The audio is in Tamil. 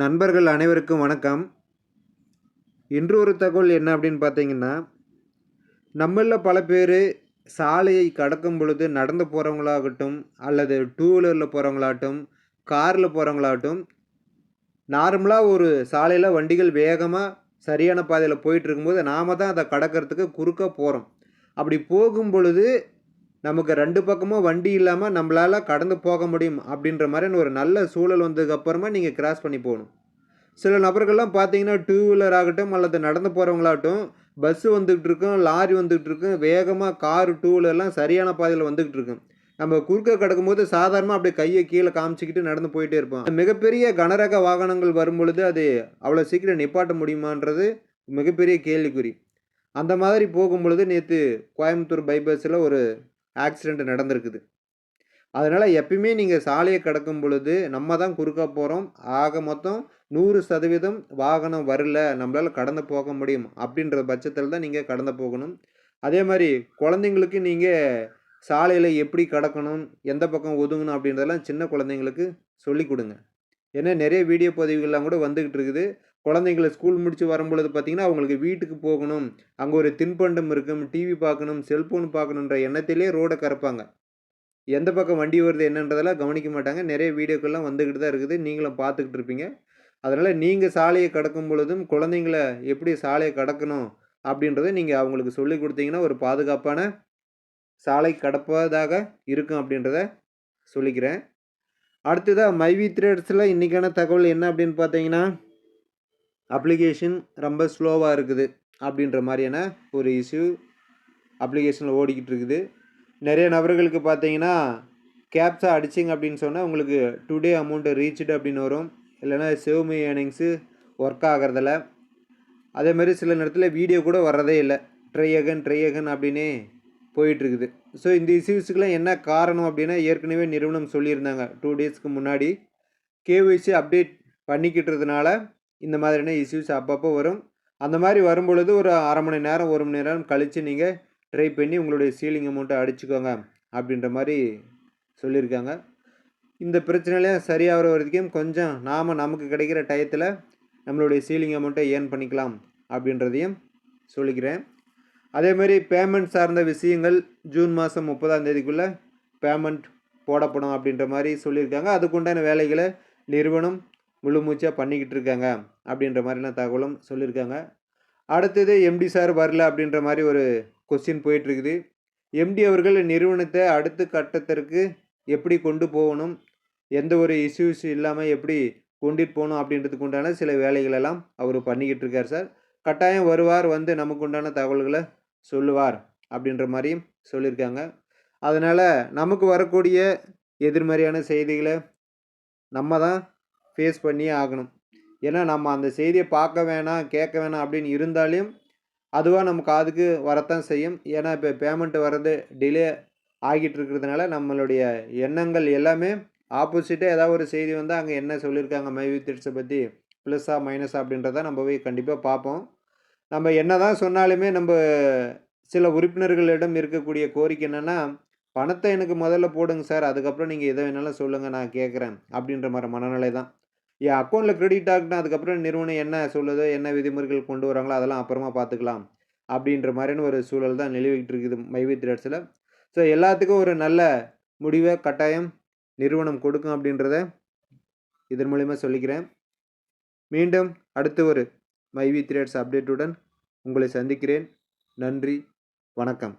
நண்பர்கள் அனைவருக்கும் வணக்கம். இன்று ஒரு தகவல் என்ன அப்படின்னு பார்த்தீங்கன்னா நம்மளில் பல பேர் சாலையை கடக்கும் பொழுது நடந்து போகிறவங்களாகட்டும் அல்லது டூ வீலரில் போகிறவங்களாகட்டும் காரில் போகிறவங்களாகட்டும் நார்மலாக ஒரு சாலையில் வண்டிகள் வேகமாக சரியான பாதையில் போயிட்டு இருக்கும்போது நாம தான் அதை கடக்கிறதுக்கு குறுக்க போகிறோம் அப்படி போகும் பொழுது நமக்கு ரெண்டு பக்கமும் வண்டி இல்லாமல் நம்மளால் கடந்து போக முடியும் அப்படின்ற மாதிரியான ஒரு நல்ல சூழல் வந்ததுக்கப்புறமா நீங்கள் கிராஸ் பண்ணி போகணும். சில நபர்கள்லாம் பார்த்தீங்கன்னா டூ வீலர் ஆகட்டும் அல்லது நடந்து போகிறவங்களாகட்டும் பஸ்ஸு வந்துக்கிட்டு இருக்கும் லாரி வந்துக்கிட்டு இருக்கும் வேகமாக காரு டூ வீலர்லாம் சரியான பாதையில் வந்துக்கிட்டு இருக்கும். நம்ம குறுக்க கிடக்கும்போது சாதாரணமாக அப்படியே கையை கீழே காமிச்சிக்கிட்டு நடந்து போயிட்டே இருப்போம். மிகப்பெரிய கனரக வாகனங்கள் வரும்பொழுது அது அவ்வளோ சீக்கிரம் நிப்பாட்ட முடியுமான்றது மிகப்பெரிய கேள்விக்குறி. அந்த மாதிரி போகும் பொழுது நேற்று கோயம்புத்தூர் பைபாஸில் ஒரு ஆக்சிடெண்ட் நடந்திருக்குது. அதனால் எப்பயுமே நீங்கள் சாலையை கடக்கும் பொழுது நம்ம தான் குறுக்க போகிறோம் ஆக மொத்தம் நூறு சதவீதம் வாகனம் வரல நம்மளால் கடந்து போக முடியும் அப்படின்ற பட்சத்தில் தான் நீங்கள் கடந்து போகணும். அதே மாதிரி குழந்தைங்களுக்கு நீங்கள் சாலையில் எப்படி கடக்கணும் எந்த பக்கம் ஒதுங்கணும் அப்படின்றதெல்லாம் சின்ன குழந்தைங்களுக்கு சொல்லி கொடுங்க. ஏன்னா நிறைய வீடியோ பதிவுகள்லாம் கூட வந்துக்கிட்டு இருக்குது. குழந்தைங்களை ஸ்கூல் முடித்து வரும்பொழுது பார்த்திங்கன்னா அவங்களுக்கு வீட்டுக்கு போகணும் அங்கே ஒரு தின்பண்டம் இருக்கும் டிவி பார்க்கணும் செல்ஃபோன் பார்க்கணுன்ற எண்ணத்திலே ரோடை கறப்பாங்க எந்த பக்கம் வண்டி வருது என்னன்றதெல்லாம் கவனிக்க மாட்டாங்க. நிறைய வீடியோக்கள்லாம் வந்துக்கிட்டு தான் இருக்குது. நீங்களும் பார்த்துக்கிட்டு இருப்பீங்க. அதனால் நீங்கள் சாலையை கடக்கும் பொழுதும் குழந்தைங்கள எப்படி சாலையை கடக்கணும் அப்படின்றத நீங்கள் அவங்களுக்கு சொல்லி கொடுத்தீங்கன்னா ஒரு பாதுகாப்பான சாலை கடப்பதாக இருக்கும் அப்படின்றத சொல்லிக்கிறேன். அடுத்ததாக மைவி த்ரேட்ஸில் இன்றைக்கான தகவல் என்ன அப்படின்னு பார்த்தீங்கன்னா அப்ளிகேஷன் ரொம்ப ஸ்லோவாக இருக்குது அப்படின்ற மாதிரியான ஒரு இஷ்யூ அப்ளிகேஷனில் ஓடிக்கிட்டு இருக்குது. நிறைய நபர்களுக்கு பார்த்தீங்கன்னா கேப்ஸாக அடிச்சிங்க அப்படின்னு சொன்னால் உங்களுக்கு டுடே அமௌண்ட்டு ரீச்சுடு அப்படின்னு வரும். இல்லைனா சேவ்மி ஏர்னிங்ஸு ஒர்க் ஆகிறதில்ல. அதேமாதிரி சில நேரத்தில் வீடியோ கூட வர்றதே இல்லை. ட்ரை அகன் ட்ரை அகன் அப்படின்னே போயிட்டுருக்குது ஸோ இந்த இஷ்யூஸுக்கெலாம் என்ன காரணம் அப்படின்னா ஏற்கனவே நிறுவனம் சொல்லியிருந்தாங்க. டூ டேஸ்க்கு முன்னாடி கேஒய்சி அப்டேட் பண்ணிக்கிட்டுறதுனால இந்த மாதிரியான இஷ்யூஸ் அப்பப்போ வரும். அந்த மாதிரி வரும்பொழுது ஒரு அரை மணி நேரம் ஒரு மணி நேரம் கழித்து நீங்கள் ட்ரை பண்ணி உங்களுடைய சீலிங் அமௌண்ட்டை அடிச்சுக்கோங்க அப்படின்ற மாதிரி சொல்லியிருக்காங்க. இந்த பிரச்சனையில சரியாகிற வரைக்கும் கொஞ்சம் நாம் நமக்கு கிடைக்கிற டயத்தில் நம்மளுடைய சீலிங் அமௌண்ட்டை ஏர்ன் பண்ணிக்கலாம் அப்படின்றதையும் சொல்லிக்கிறேன். அதேமாதிரி பேமெண்ட் சார்ந்த விஷயங்கள் ஜூன் மாதம் முப்பதாம் தேதிக்குள்ளே பேமெண்ட் போடப்படும் அப்படின்ற மாதிரி சொல்லியிருக்காங்க. அதுக்குண்டான வேலைகளை நிறுவனம் முழு மூச்சாக பண்ணிக்கிட்டு இருக்காங்க அப்படின்ற மாதிரிலாம் தகவலும் சொல்லியிருக்காங்க. அடுத்தது எம்டி சார் வரல அப்படின்ற மாதிரி ஒரு கொஸ்டின் போயிட்டுருக்குது. எம்டி அவர்கள் நிறுவனத்தை அடுத்த கட்டத்திற்கு எப்படி கொண்டு போகணும் எந்த ஒரு இஷ்யூஸ் இல்லாமல் எப்படி கொண்டுட்டு போகணும் அப்படின்றதுக்கு உண்டான சில வேலைகளெல்லாம் அவர் பண்ணிக்கிட்டு இருக்கார் சார். கட்டாயம் வருவார் வந்து நமக்கு உண்டான தகவல்களை சொல்லுவார் அப்படின்ற மாதிரியும் சொல்லியிருக்காங்க. அதனால் நமக்கு வரக்கூடிய எதிர்மறையான செய்திகளை நம்ம தான் ஃபேஸ் பண்ணியே ஆகணும். ஏன்னா நம்ம அந்த செய்தியை பார்க்க வேணாம் கேட்க வேணாம் அப்படின்னு இருந்தாலும் அதுவாக நம்ம காதுக்கு வரத்தான் செய்யும். ஏன்னா இப்போ பேமெண்ட் வர்றது டிலே ஆகிட்டு இருக்கிறதுனால நம்மளுடைய எண்ணங்கள் எல்லாமே ஆப்போசிட்டாக ஏதாவது ஒரு செய்தி வந்தால் அங்கே என்ன சொல்லியிருக்காங்க மைவி திட்ஸை பற்றி ப்ளஸ்ஸாக மைனஸா அப்படின்றத நம்ம போய் கண்டிப்பாக பார்ப்போம். நம்ம என்ன தான் சொன்னாலுமே நம்ம சில உறுப்பினர்களிடம் இருக்கக்கூடிய கோரிக்கை என்னென்னா பணத்தை எனக்கு முதல்ல போடுங்க சார் அதுக்கப்புறம் நீங்கள் எதை வேணாலும் சொல்லுங்கள் நான் கேட்குறேன் அப்படின்ற மாதிரி மனநிலை தான். என் அக்கௌண்ட்டில் கிரெடிட் ஆகிட்டா அதுக்கப்புறம் நிறுவனம் என்ன சொல்லுதோ என்ன விதிமுறைகள் கொண்டு வராங்களோ அதெல்லாம் அப்புறமா பார்த்துக்கலாம் அப்படின்ற மாதிரியான ஒரு சூழல் தான் நிலவிக்கிட்டு இருக்குது மைவி த்ரெட்ஸில் ஸோ எல்லாத்துக்கும் ஒரு நல்ல முடிவை கட்டாயம் நிறுவனம் கொடுக்கும் அப்படின்றத இதன் மூலிமா சொல்லிக்கிறேன். மீண்டும் அடுத்து ஒரு மைவி த்ரேட்ஸ் அப்டேட்டுடன் உங்களை சந்திக்கிறேன். நன்றி வணக்கம்.